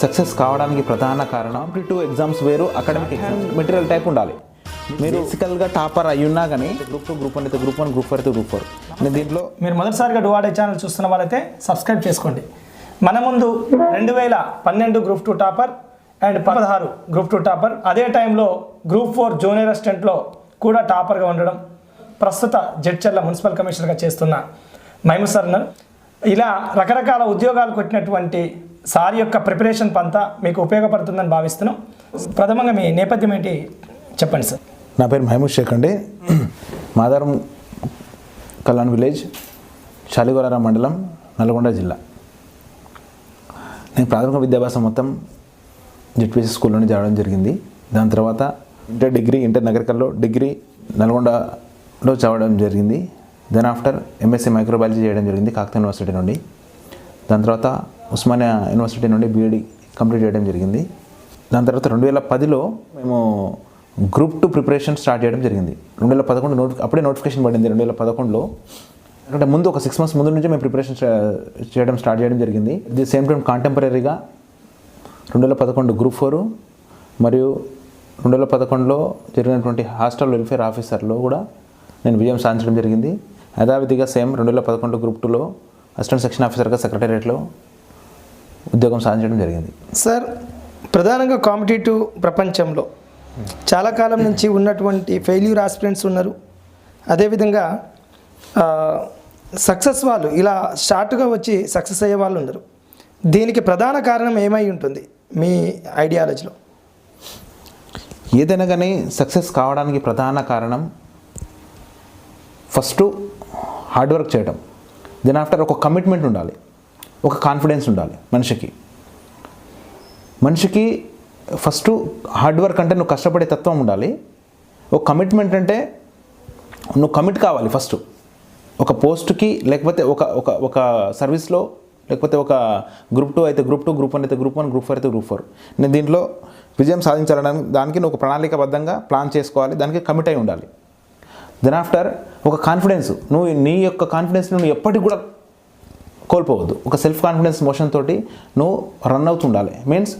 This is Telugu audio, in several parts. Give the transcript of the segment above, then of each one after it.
సక్సెస్ కావడానికి ప్రధాన కారణం కాంపిటేటివ్ ఎగ్జామ్స్ వేరు అకాడమిక్ ఎగ్జామ్స్ మెటీరియల్ టైప్ ఉండాలి. మీరు ఫిజికల్గా టాపర్ అయి ఉన్నా కానీ గ్రూప్ టూ గ్రూప్ వన్ అయితే గ్రూప్ వన్ గ్రూప్ ఫోర్ అయితే గ్రూప్ ఫోర్. నేను దీంట్లో మీరు మొదటిసారిగా డువాడే ఛానల్ చూస్తున్న వాళ్ళైతే సబ్స్క్రైబ్ చేసుకోండి. మన ముందు రెండు వేల పన్నెండు గ్రూప్ టూ టాపర్ అండ్ పదహారు గ్రూప్ టూ టాపర్. అదే టైంలో గ్రూప్ ఫోర్ జూనియర్ అసిస్టెంట్లో కూడా టాపర్గా ఉండడం ప్రస్తుత జడ్చర్ల మున్సిపల్ కమిషనర్గా చేస్తున్న మైము సార్ ఇలా రకరకాల ఉద్యోగాలు కొట్టినటువంటి సార్ యొక్క ప్రిపరేషన్ పంతా మీకు ఉపయోగపడుతుందని భావిస్తున్నాం. ప్రథమంగా మీ నేపథ్యం ఏంటి చెప్పండి సార్. నా పేరు మహమూద్ షేక్ అండి. మాదారం కళ్యాణ్ విలేజ్ శాలిగోలారం మండలం నల్గొండ జిల్లా. నేను ప్రాథమిక విద్యాభ్యాసం మొత్తం జెడ్పీసీ స్కూల్లోనే చదవడం జరిగింది. దాని తర్వాత ఇంటర్ డిగ్రీ ఇంటర్ నగరికల్లో డిగ్రీ నల్గొండలో చదవడం జరిగింది. దెన్ ఆఫ్టర్ ఎంఎస్సీ మైక్రోబయాలజీ చేయడం జరిగింది కాకతీయ యూనివర్సిటీ నుండి. దాని తర్వాత ఉస్మానియా యూనివర్సిటీ నుండి బీఈడి కంప్లీట్ చేయడం జరిగింది. దాని తర్వాత రెండు వేల పదిలో మేము గ్రూప్ టూ ప్రిపరేషన్ స్టార్ట్ చేయడం జరిగింది. రెండు వేల పదకొండు నోటి అప్పుడే నోటిఫికేషన్ పడింది రెండు వేల పదకొండులో. అంటే ముందు ఒక సిక్స్ మంత్స్ ముందు నుంచి మేము ప్రిపరేషన్ చేయడం స్టార్ట్ చేయడం జరిగింది. ది సేమ్ టైం కాంటెంపరీగా రెండు వేల పదకొండు గ్రూప్ ఫోర్ మరియు రెండు వేల పదకొండులో జరిగినటువంటి హాస్టల్ వెల్ఫేర్ ఆఫీసర్లో కూడా నేను విజయం సాధించడం జరిగింది. యథావిధిగా సేమ్ రెండు వేల పదకొండు గ్రూప్ టూలో అసిస్టెంట్ సెక్షన్ ఆఫీసర్గా సెక్రటేరియట్లో ఉద్యోగం సాధించడం జరిగింది. సార్ ప్రధానంగా కాంపిటేటివ్ ప్రపంచంలో చాలా కాలం నుంచి ఉన్నటువంటి ఫెయిల్యూర్ ఆస్పిరెంట్స్ ఉన్నారు. అదేవిధంగా సక్సెస్ వాళ్ళు ఇలా షార్ట్గా వచ్చి సక్సెస్ అయ్యే వాళ్ళు ఉన్నారు. దీనికి ప్రధాన కారణం ఏమై ఉంటుంది మీ ఐడియాలజీలో? ఏదైనా కానీ సక్సెస్ కావడానికి ప్రధాన కారణం ఫస్ట్ హార్డ్ వర్క్ చేయడం దెన్ ఆఫ్టర్ ఒక కమిట్మెంట్ ఉండాలి. ఒక కాన్ఫిడెన్స్ ఉండాలి మనిషికి. మనిషికి ఫస్ట్ హార్డ్ వర్క్ అంటే నువ్వు కష్టపడే తత్వం ఉండాలి. ఒక కమిట్మెంట్ అంటే నువ్వు కమిట్ కావాలి ఫస్ట్ ఒక పోస్ట్కి లేకపోతే ఒక ఒక ఒక సర్వీస్లో లేకపోతే ఒక గ్రూప్ టూ అయితే గ్రూప్ టూ గ్రూప్ వన్ అయితే గ్రూప్ వన్ గ్రూప్ ఫోర్ అయితే గ్రూప్ ఫోర్ నేను దీంట్లో విజయం సాధించాలని దానికి నువ్వు ప్రణాళికబద్ధంగా ప్లాన్ చేసుకోవాలి దానికి కమిట్ అయి ఉండాలి. దెన్ ఆఫ్టర్ ఒక కాన్ఫిడెన్స్ నువ్వు నీ యొక్క కాన్ఫిడెన్స్ నువ్వు ఎప్పటికి కూడా కోల్పోవద్దు. ఒక సెల్ఫ్ కాన్ఫిడెన్స్ మోషన్ తోటి నువ్వు రన్ అవుతుండాలి. మీన్స్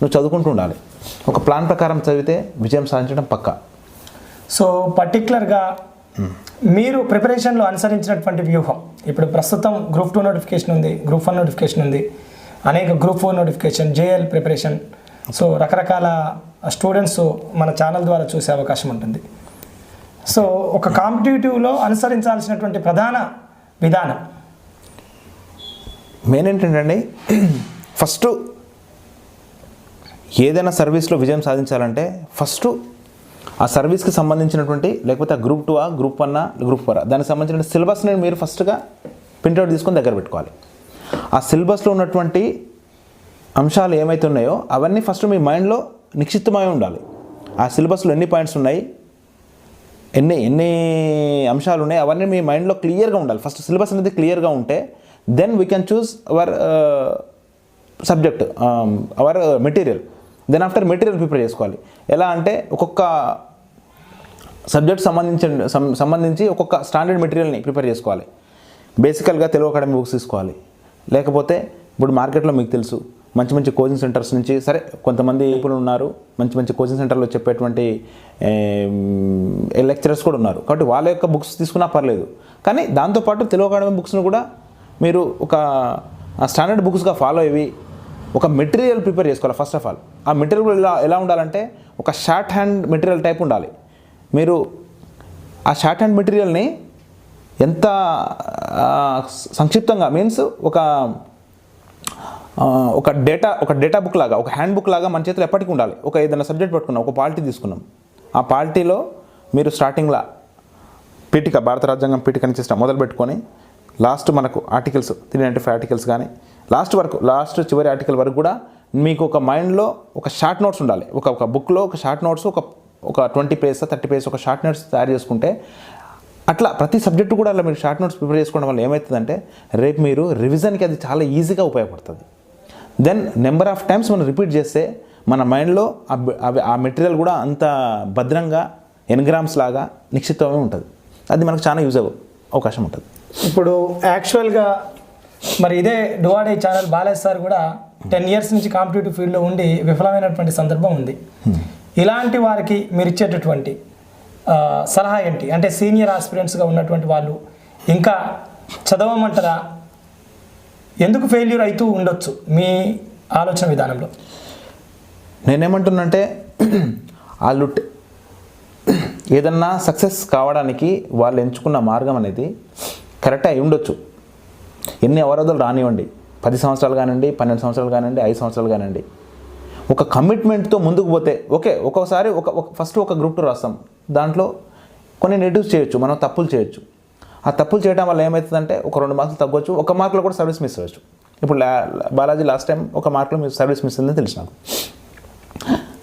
నువ్వు చదువుకుంటూ ఉండాలి. ఒక ప్లాన్ ప్రకారం చదివితే విజయం సాధించడం పక్కా. సో పర్టికులర్గా మీరు ప్రిపరేషన్లో అనుసరించినటువంటి వ్యూహం. ఇప్పుడు ప్రస్తుతం గ్రూప్ టూ నోటిఫికేషన్ ఉంది గ్రూప్ వన్ నోటిఫికేషన్ ఉంది అనేక group four notification JL preparation so రకరకాల స్టూడెంట్స్ మన ఛానల్ ద్వారా చూసే అవకాశం ఉంటుంది. సో ఒక కాంపిటేటివ్లో అనుసరించాల్సినటువంటి ప్రధాన విధానం మెయిన్ ఏంటంటే ఫస్ట్ ఏదైనా సర్వీస్లో విజయం సాధించాలంటే ఫస్ట్ ఆ సర్వీస్కి సంబంధించినటువంటి లేకపోతే ఆ గ్రూప్ టూ ఆ గ్రూప్ వన్ గ్రూప్ ఫోర్ దానికి సంబంధించిన సిలబస్ని మీరు ఫస్ట్గా ప్రింట్అవుట్ తీసుకొని దగ్గర పెట్టుకోవాలి. ఆ సిలబస్లో ఉన్నటువంటి అంశాలు ఏమైతే ఉన్నాయో అవన్నీ ఫస్ట్ మీ మైండ్లో నిక్షిప్తమై ఉండాలి. ఆ సిలబస్లో ఎన్ని పాయింట్స్ ఉన్నాయి ఎన్ని ఎన్ని అంశాలు ఉన్నాయి అవన్నీ మీ మైండ్లో క్లియర్గా ఉండాలి. ఫస్ట్ సిలబస్ అనేది క్లియర్గా ఉంటే then we can choose our subject our material then after material prepare చేసుకోవాలి. ఎలా అంటే ఒక్కొక్క సబ్జెక్ట్ సంబంధించి సంబంధించి ఒక్కొక్క స్టాండర్డ్ మెటీరియల్ని ప్రిపేర్ చేసుకోవాలి. బేసికల్గా తెలుగు అకాడమీ బుక్స్ తీసుకోవాలి. లేకపోతే ఇప్పుడు మార్కెట్లో మీకు తెలుసు మంచి మంచి కోచింగ్ సెంటర్స్ నుంచి సరే కొంతమంది ఇప్పుడు ఉన్నారు మంచి మంచి కోచింగ్ సెంటర్లో చెప్పేటువంటి లెక్చరర్స్ కూడా ఉన్నారు. కాబట్టి వాళ్ళ యొక్క బుక్స్ తీసుకున్నా పర్లేదు. కానీ దాంతోపాటు తెలుగు అకాడమీ బుక్స్ను కూడా మీరు ఒక స్టాండర్డ్ బుక్స్గా ఫాలో అయ్యి ఒక మెటీరియల్ ప్రిపేర్ చేసుకోవాలి ఫస్ట్ ఆఫ్ ఆల్ ఆ మెటీరియల్ ఎలా ఎలా ఉండాలంటే ఒక షార్ట్ హ్యాండ్ మెటీరియల్ టైప్ ఉండాలి. మీరు ఆ షార్ట్ హ్యాండ్ మెటీరియల్ని ఎంత సంక్షిప్తంగా మీన్స్ ఒక ఒక డేటా ఒక డేటా బుక్ లాగా ఒక హ్యాండ్ బుక్ లాగా మన చేతిలో ఎప్పటికీ ఉండాలి. ఒక ఏదైనా సబ్జెక్ట్ పట్టుకున్నాం ఒక పాలిటీ తీసుకున్నాం. ఆ పాలిటీలో మీరు స్టార్టింగ్లో పీఠిక భారత రాజ్యాంగం పీఠిక నుంచి మొదలు పెట్టుకొని లాస్ట్ మనకు articles three ninety five articles కానీ లాస్ట్ వరకు లాస్ట్ చివరి ఆర్టికల్ వరకు కూడా మీకు ఒక మైండ్లో ఒక షార్ట్ నోట్స్ ఉండాలి. ఒక ఒక బుక్లో ఒక షార్ట్ నోట్స్ ఒక ఒక ట్వంటీ పేజెస్ థర్టీ పేజెస్ ఒక షార్ట్ నోట్స్ తయారు చేసుకుంటే అట్లా ప్రతి సబ్జెక్టు కూడా అలా మీరు షార్ట్ నోట్స్ ప్రిపేర్ చేసుకోవడం వల్ల ఏమవుతుందంటే రేపు మీరు రివిజన్కి అది చాలా ఈజీగా ఉపయోగపడుతుంది. దెన్ నెంబర్ ఆఫ్ టైమ్స్ మనం రిపీట్ చేస్తే మన మైండ్లో అవి- ఆ మెటీరియల్ కూడా అంత భద్రంగా ఎన్గ్రామ్స్ లాగా నిక్షిప్తమై ఉంటుంది. అది మనకు చాలా యూజ్ అవ్వ అవకాశం ఉంటుంది. ఇప్పుడు యాక్చువల్గా మరి ఇదే డువాడే ఛానల్ బాలేజ్ సార్ కూడా టెన్ ఇయర్స్ నుంచి కాంపిటేటివ్ ఫీల్డ్లో ఉండి విఫలమైనటువంటి సందర్భం ఉంది. ఇలాంటి వారికి మీరు ఇచ్చేటటువంటి సలహా ఏంటి? అంటే సీనియర్ ఆస్పిరెంట్స్గా ఉన్నటువంటి వాళ్ళు ఇంకా చదవమంటారా? ఎందుకు ఫెయిల్యూర్ అవుతూ ఉండొచ్చు మీ ఆలోచన విధానంలో? నేనేమంటున్నంటే వాళ్ళు ఏదన్నా సక్సెస్ కావడానికి వాళ్ళు ఎంచుకున్న మార్గం అనేది కరెక్ట్ అయి ఉండొచ్చు. ఎన్ని అవరోధాలు రానివ్వండి. పది సంవత్సరాలు కానివ్వండి పన్నెండు సంవత్సరాలు కానివ్వండి ఐదు సంవత్సరాలు కానివ్వండి. ఒక కమిట్మెంట్తో ముందుకు పోతే ఓకే ఒక్కొక్కసారి ఒక ఒక- ఫస్ట్ ఒక గ్రూప్ టూ రాస్తాం దాంట్లో కొన్ని నెగిటివ్స్ చేయొచ్చు మనం తప్పులు చేయొచ్చు. ఆ తప్పులు చేయడం వల్ల ఏమవుతుందంటే ఒక రెండు మార్కులు తగ్గొచ్చు ఒక మార్కులో కూడా సర్వీస్ మిస్ అవ్వచ్చు. ఇప్పుడు లా- బాలాజీ లాస్ట్ టైం ఒక మార్కులో మీరు సర్వీస్ మిస్ అయిందని తెలుసు నాకు.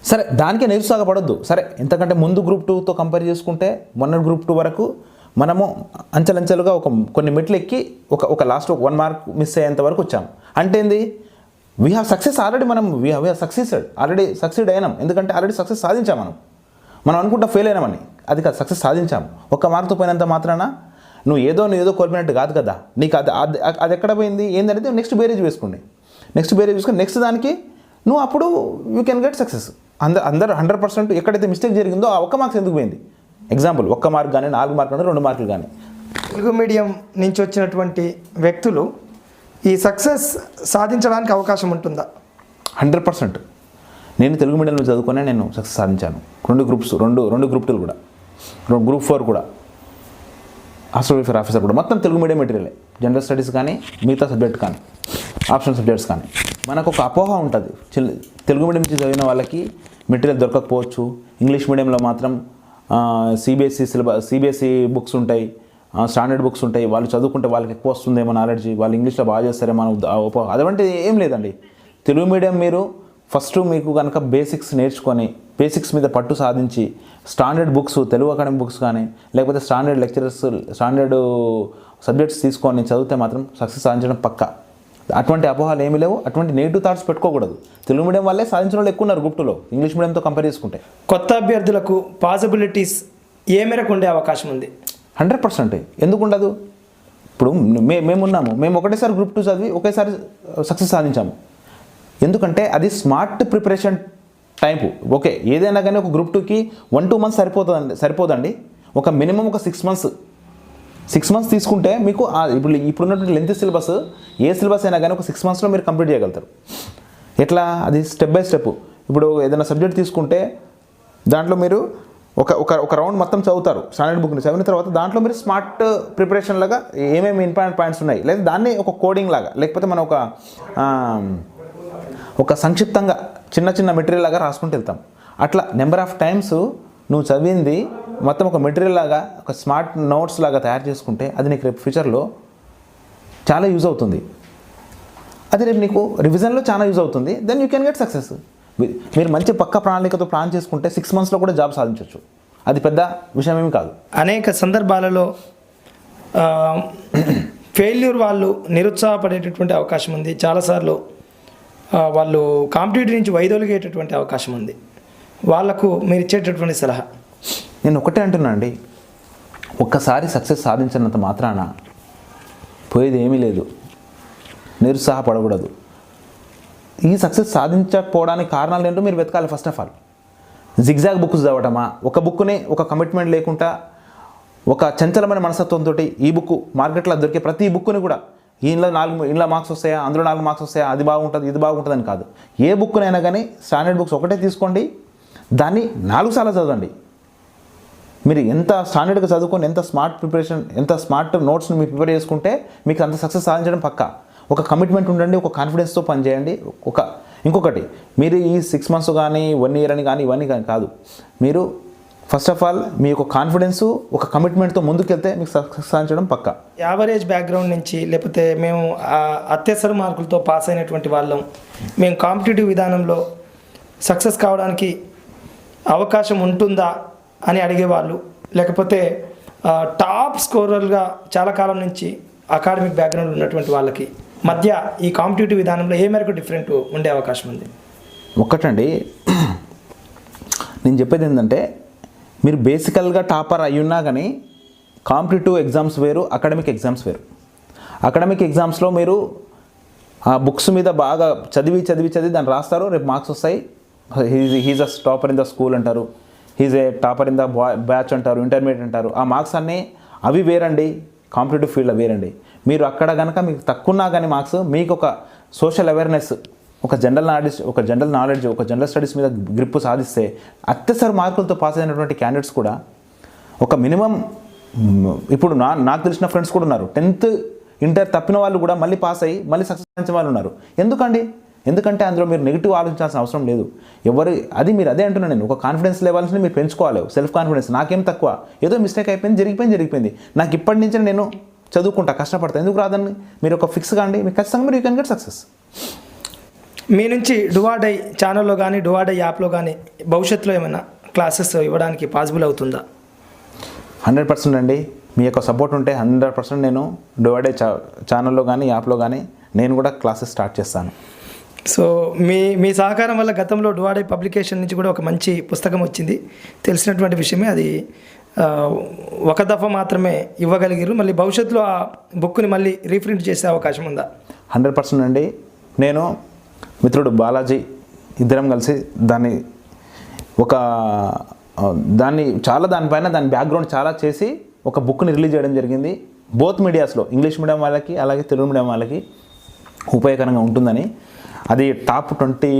సరే దానికే నిరుత్సాహపడద్దు. సరే ఎంతకంటే ముందు గ్రూప్ టూతో కంపేర్ చేసుకుంటే మొన్న గ్రూప్ టూ వరకు మనము అంచెలంచెలుగా ఒక కొన్ని మెట్లు ఎక్కి ఒక ఒక లాస్ట్ వన్ మార్క్ మిస్ అయ్యేంత వరకు వచ్చాం. అంటే ఏంది? వీ హ్యావ్ సక్సెస్ ఆల్రెడీ మనం we have succeeded already succeed అయినాం. ఎందుకంటే ఆల్రెడీ సక్సెస్ సాధించాం మనం. మనం అనుకుంటా ఫెయిల్ అయినామని అది కాదు సక్సెస్ సాధించాం. ఒక్క మార్క్తో పోయినంత మాత్రాన నువ్వు ఏదో నువ్వు ఏదో కోల్పోయినట్టు కాదు కదా. నీకు అది అది అది ఎక్కడ పోయింది? ఏంటంటే నెక్స్ట్ బేరేజ్ వేసుకోండి. నెక్స్ట్ బేరేజ్ వేసుకుని నెక్స్ట్ దానికి నువ్వు అప్పుడు యూ కెన్ గెట్ సక్సెస్ అందరు అందరు హండ్రెడ్ పర్సెంట్ ఎక్కడైతే మిస్టేక్ జరిగిందో ఆ ఒక్క మార్క్స్ ఎందుకు పోయింది? ఎగ్జాంపుల్ ఒక్క మార్క్ కానీ నాలుగు మార్కులు కానీ రెండు మార్కులు కానీ తెలుగు మీడియం నుంచి వచ్చినటువంటి వ్యక్తులు ఈ సక్సెస్ సాధించడానికి అవకాశం ఉంటుందా? Hundred percent. నేను తెలుగు మీడియంలో చదువుకునే నేను సక్సెస్ సాధించాను. రెండు గ్రూప్స్ రెండు రెండు గ్రూప్ టూలు కూడా. గ్రూప్ ఫోర్ కూడా. హాస్టల్ వెల్ఫేర్ ఆఫీసర్ కూడా. మొత్తం తెలుగు మీడియం మెటీరియలే. జనరల్ స్టడీస్ కానీ మిగతా సబ్జెక్ట్ కానీ ఆప్షన్ సబ్జెక్ట్స్ కానీ. మనకు ఒక అపోహ ఉంటుంది. తెలుగు మీడియం నుంచి చదివిన వాళ్ళకి మెటీరియల్ దొరకకపోవచ్చు. ఇంగ్లీష్ మీడియంలో మాత్రం సిబిఎస్ఈ సిలబస్ సిబిఎస్ఈ బుక్స్ ఉంటాయి. స్టాండర్డ్ బుక్స్ ఉంటాయి. వాళ్ళు చదువుకుంటే వాళ్ళకి ఎక్కువ వస్తుందేమో నాలెడ్జ్ వాళ్ళు ఇంగ్లీష్లో బాగా చేస్తారేమో అనే ఉద్ద- అటువంటి ఏం లేదండి. తెలుగు మీడియం మీరు ఫస్ట్ మీకు కనుక బేసిక్స్ నేర్చుకొని బేసిక్స్ మీద పట్టు సాధించి standard books Telugu academic books కానీ లేకపోతే స్టాండర్డ్ లెక్చరర్స్ స్టాండర్డ్ సబ్జెక్ట్స్ తీసుకొని చదివితే మాత్రం సక్సెస్ సాధించడం పక్క. అటువంటి అపోహాలు ఏమీ లేవు. అటువంటి నెగిటివ్ థాట్స్ పెట్టుకోకూడదు. తెలుగు మీడియం వల్లే సాధించిన వాళ్ళు ఎక్కువ ఉన్నారు గ్రూప్ టూలో ఇంగ్లీష్ మీడియంతో కంపేర్ చేసుకుంటే. కొత్త అభ్యర్థులకు పాసిబిలిటీస్ ఏ మేరకు ఉండే అవకాశం ఉంది? హండ్రెడ్ పర్సెంట్ ఎందుకు ఉండదు? ఇప్పుడు మే మేమున్నాము మేము ఒకటేసారి గ్రూప్ టూ చదివి ఒకేసారి సక్సెస్ సాధించాము. ఎందుకంటే అది స్మార్ట్ ప్రిపరేషన్ టైపు ఓకే ఏదైనా కానీ ఒక గ్రూప్ టూకి వన్ టూ మంత్స్ సరిపోతుందండి సరిపోదండి. ఒక మినిమం ఒక సిక్స్ మంత్స్ సిక్స్ మంత్స్ తీసుకుంటే మీకు ఇప్పుడు ఇప్పుడున్నటువంటి లెంత్ సిలబస్ ఏ సిలబస్ అయినా కానీ ఒక సిక్స్ మంత్స్లో మీరు కంప్లీట్ చేయగలుగుతారు. ఎట్లా? అది స్టెప్ బై స్టెప్ ఇప్పుడు ఏదైనా సబ్జెక్ట్ తీసుకుంటే దాంట్లో మీరు ఒక ఒక ఒక రౌండ్ మొత్తం చదువుతారు. స్టాండర్డ్ బుక్ని చదివిన తర్వాత దాంట్లో మీరు స్మార్ట్ ప్రిపరేషన్ లాగా ఏమేమి ఇంపార్టెంట్ పాయింట్స్ ఉన్నాయి? లేదా దాన్ని ఒక కోడింగ్ లాగా లేకపోతే మనం ఒక ఒక సంక్షిప్తంగా చిన్న చిన్న మెటీరియల్ లాగా రాసుకుంటూ వెళ్తాం. అట్లా నెంబర్ ఆఫ్ టైమ్స్ నువ్వు చదివింది మొత్తం ఒక మెటీరియల్ లాగా ఒక స్మార్ట్ నోట్స్ లాగా తయారు చేసుకుంటే అది నీకు రేపు ఫ్యూచర్లో చాలా యూజ్ అవుతుంది. అది రేపు నీకు రివిజన్లో చాలా యూజ్ అవుతుంది. Then you can get success మీరు మంచి పక్క ప్రణాళికతో ప్లాన్ చేసుకుంటే సిక్స్ మంత్స్లో కూడా జాబ్ సాధించవచ్చు అది పెద్ద విషయం ఏమి కాదు. అనేక సందర్భాలలో ఫెయిల్యూర్ వాళ్ళు నిరుత్సాహపడేటటువంటి అవకాశం ఉంది. చాలాసార్లు వాళ్ళు కాంపిటేటివ్ నుంచి వైదొలిగేటటువంటి అవకాశం ఉంది. వాళ్ళకు మీరు ఇచ్చేటటువంటి సలహా. నేను ఒకటే అంటున్నా అండి. ఒక్కసారి సక్సెస్ సాధించినంత మాత్రాన పోయేది ఏమీ లేదు. నిరుత్సాహపడకూడదు. ఈ సక్సెస్ సాధించకపోవడానికి కారణాలు ఏంటో మీరు వెతకాలి first of all. Zigzag books చదవటమా? ఒక బుక్ని ఒక కమిట్మెంట్ లేకుండా ఒక చంచలమైన మనస్తత్వంతో ఈ బుక్ మార్కెట్లో దొరికే ప్రతి బుక్ని కూడా ఇంట్లో నాలుగు ఇంట్లో మార్క్స్ వస్తాయా? అందులో నాలుగు మార్క్స్ వస్తాయా? అది బాగుంటుంది ఇది బాగుంటుందని కాదు. ఏ బుక్నైనా కానీ స్టాండర్డ్ బుక్స్ ఒకటే తీసుకోండి. దాన్ని నాలుగు సార్లు చదవండి. మీరు ఎంత స్టాండర్డ్గా చదువుకొని ఎంత స్మార్ట్ ప్రిపరేషన్ ఎంత స్మార్ట్ నోట్స్ని మీరు ప్రిపేర్ చేసుకుంటే మీకు అంత సక్సెస్ సాధించడం పక్క. ఒక కమిట్మెంట్ ఉండండి ఒక కాన్ఫిడెన్స్తో పనిచేయండి ఒక ఇంకొకటి మీరు ఈ సిక్స్ మంత్స్ కానీ వన్ ఇయర్ అని కానీ ఇవన్నీ కానీ కాదు. మీరు ఫస్ట్ ఆఫ్ ఆల్ మీ యొక్క కాన్ఫిడెన్స్ ఒక కమిట్మెంట్తో ముందుకెళ్తే మీకు సక్సెస్ సాధించడం పక్క. యావరేజ్ బ్యాక్గ్రౌండ్ నుంచి లేకపోతే మేము అత్యవసర మార్కులతో పాస్ అయినటువంటి వాళ్ళం. మేము కాంపిటేటివ్ విధానంలో సక్సెస్ కావడానికి అవకాశం ఉంటుందా? అని అడిగేవాళ్ళు లేకపోతే టాప్ స్కోరర్గా చాలా కాలం నుంచి అకాడమిక్ బ్యాక్గ్రౌండ్ ఉన్నటువంటి వాళ్ళకి మధ్య ఈ కాంపిటేటివ్ విధానంలో ఏ మేరకు డిఫరెంట్ ఉండే అవకాశం ఉంది ఒక్కటండి నేను చెప్పేది ఏంటంటే మీరు బేసికల్గా టాపర్ అయ్యున్నా కానీ కాంపిటేటివ్ ఎగ్జామ్స్ వేరు అకాడమిక్ ఎగ్జామ్స్ వేరు అకాడమిక్ ఎగ్జామ్స్లో మీరు ఆ బుక్స్ మీద బాగా చదివి చదివి చదివి దాన్ని రాస్తారు రేపు మార్క్స్ వస్తాయి he's a topper in the school అంటారు he's a topper in the batch అంటారు ఇంటర్మీడియట్ అంటారు. ఆ మార్క్స్ అన్నీ అవి వేరండి. కాంపిటేటివ్ ఫీల్డ్ వేరండి. మీరు అక్కడ కనుక మీకు తక్కువన్నా కానీ మార్క్స్ మీకు ఒక సోషల్ అవేర్నెస్ ఒక జనరల్ నాలెడ్జ్ ఒక జనరల్ నాలెడ్జ్ ఒక జనరల్ స్టడీస్ మీద గ్రిప్ సాధిస్తే అత్యసర మార్కులతో పాస్ అయినటువంటి క్యాండిడేట్స్ కూడా ఒక మినిమం ఇప్పుడు నా నాకు తెలిసిన ఫ్రెండ్స్ కూడా ఉన్నారు. టెన్త్ ఇంటర్ తప్పిన వాళ్ళు కూడా మళ్ళీ పాస్ అయ్యి మళ్ళీ సక్సెస్ వాళ్ళు ఉన్నారు. ఎందుకండి? ఎందుకంటే అందులో మీరు నెగిటివ్ ఆలోచించాల్సిన అవసరం లేదు. ఎవరు అది మీరు అదే అంటున్నాను నేను. ఒక కాన్ఫిడెన్స్ లెవెల్స్ని మీరు పెంచుకోవాలి. సెల్ఫ్ కాన్ఫిడెన్స్ నాకేం తక్కువ? ఏదో మిస్టేక్ అయిపోయింది జరిగిపోయింది జరిగిపోయింది. నాకు ఇప్పటి నుంచి నేను చదువుకుంటా కష్టపడతా. ఎందుకు రాదని మీరు ఒక ఫిక్స్ కాండి మీరు ఖచ్చితంగా మీరు యూ కెన్ గెట్ సక్సెస్ మీ నుంచి డువాడై ఛానల్లో కానీ డువాడై యాప్లో కానీ భవిష్యత్తులో ఏమైనా క్లాసెస్ ఇవ్వడానికి పాసిబుల్ అవుతుందా? హండ్రెడ్ పర్సెంట్ అండి. మీ యొక్క సపోర్ట్ ఉంటే హండ్రెడ్ పర్సెంట్ నేను డివైడే ఛానల్లో కానీ యాప్లో కానీ నేను కూడా క్లాసెస్ స్టార్ట్ చేస్తాను. సో మీ మీ సహకారం వల్ల గతంలో డువాడే పబ్లికేషన్ నుంచి కూడా ఒక మంచి పుస్తకం వచ్చింది. తెలిసినటువంటి విషయమే అది. ఒక దఫా మాత్రమే ఇవ్వగలిగారు మళ్ళీ భవిష్యత్తులో ఆ బుక్ని మళ్ళీ రీప్రింట్ చేసే అవకాశం ఉందా? హండ్రెడ్ పర్సెంట్ అండి. నేను మిత్రుడు బాలాజీ ఇద్దరం కలిసి దాన్ని ఒక దాన్ని చాలా దానిపైన దాని బ్యాక్గ్రౌండ్ చాలా చేసి ఒక బుక్ని రిలీజ్ చేయడం జరిగింది. బోత్ మీడియాస్లో ఇంగ్లీష్ మీడియం వాళ్ళకి అలాగే తెలుగు మీడియం వాళ్ళకి ఉపయోగకరంగా ఉంటుందని. అది టాప్ ట్వంటీ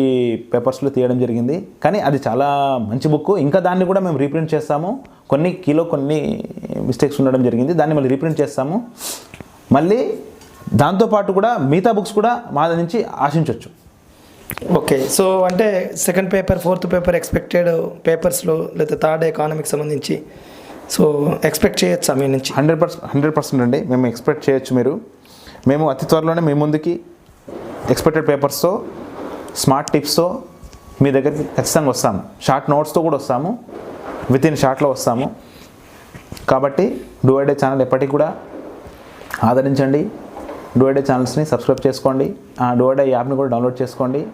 పేపర్స్లో తీయడం జరిగింది. కానీ అది చాలా మంచి బుక్ ఇంకా దాన్ని కూడా మేము రీప్రింట్ చేస్తాము. కొన్ని కీలో కొన్ని మిస్టేక్స్ ఉండడం జరిగింది. దాన్ని మళ్ళీ రీప్రింట్ చేస్తాము. మళ్ళీ దాంతోపాటు కూడా మిగతా బుక్స్ కూడా మా నుంచి ఆశించవచ్చు ఓకే. సో అంటే second paper fourth paper expected పేపర్స్లో లేదా థర్డ్ ఎకానమీకి సంబంధించి. సో ఎక్స్పెక్ట్ చేయొచ్చా మీ నుంచి? హండ్రెడ్ పర్సెంట్ హండ్రెడ్ పర్సెంట్ అండి. మేము ఎక్స్పెక్ట్ చేయొచ్చు మీరు. మేము అతి త్వరలోనే మీ ముందుకి ఎక్స్పెక్టెడ్ పేపర్స్తో స్మార్ట్ టిప్స్తో మీ దగ్గరికి ఖచ్చితంగా వస్తాము. షార్ట్ నోట్స్తో కూడా వస్తాము. విత్ ఇన్ షార్ట్లో వస్తాము. కాబట్టి డూఐడే ఛానల్ ఎప్పటికి కూడా ఆదరించండి. డూఐడే ఛానల్స్ని సబ్స్క్రైబ్ చేసుకోండి. ఆ డూఐడే యాప్ని కూడా డౌన్లోడ్ చేసుకోండి.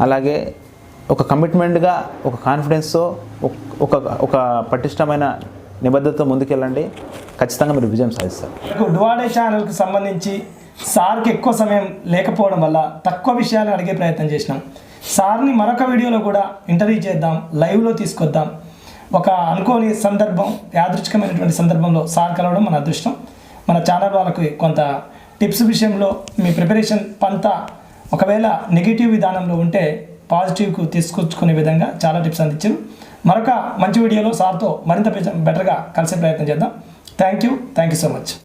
అలాగే ఒక కమిట్మెంట్గా ఒక కాన్ఫిడెన్స్తో ఒక ఒక పటిష్టమైన నిబద్ధతతో ముందుకెళ్ళండి. ఖచ్చితంగా మీరు విజయం సాధిస్తారు. మనకు డువాడే ఛానల్కి సంబంధించి సార్కి ఎక్కువ సమయం లేకపోవడం వల్ల తక్కువ విషయాలు అడిగే ప్రయత్నం చేసినాం. సార్ని మరొక వీడియోలో కూడా ఇంటర్వ్యూ చేద్దాం లైవ్లో తీసుకొద్దాం. ఒక అనుకోని సందర్భం యాదృచ్ఛికమైనటువంటి సందర్భంలో సార్ కలవడం మన అదృష్టం. మన ఛానల్ వాళ్ళకి కొంత టిప్స్ విషయంలో మీ ప్రిపరేషన్ పంతా ఒకవేళ నెగిటివ్ విధానంలో ఉంటే పాజిటివ్కు తీసుకొచ్చుకునే విధంగా చాలా టిప్స్ అందించారు. మరొక మంచి వీడియోలో సార్తో మరింత బెటర్గా కలిసే ప్రయత్నం చేద్దాం. Thank you thank you so much.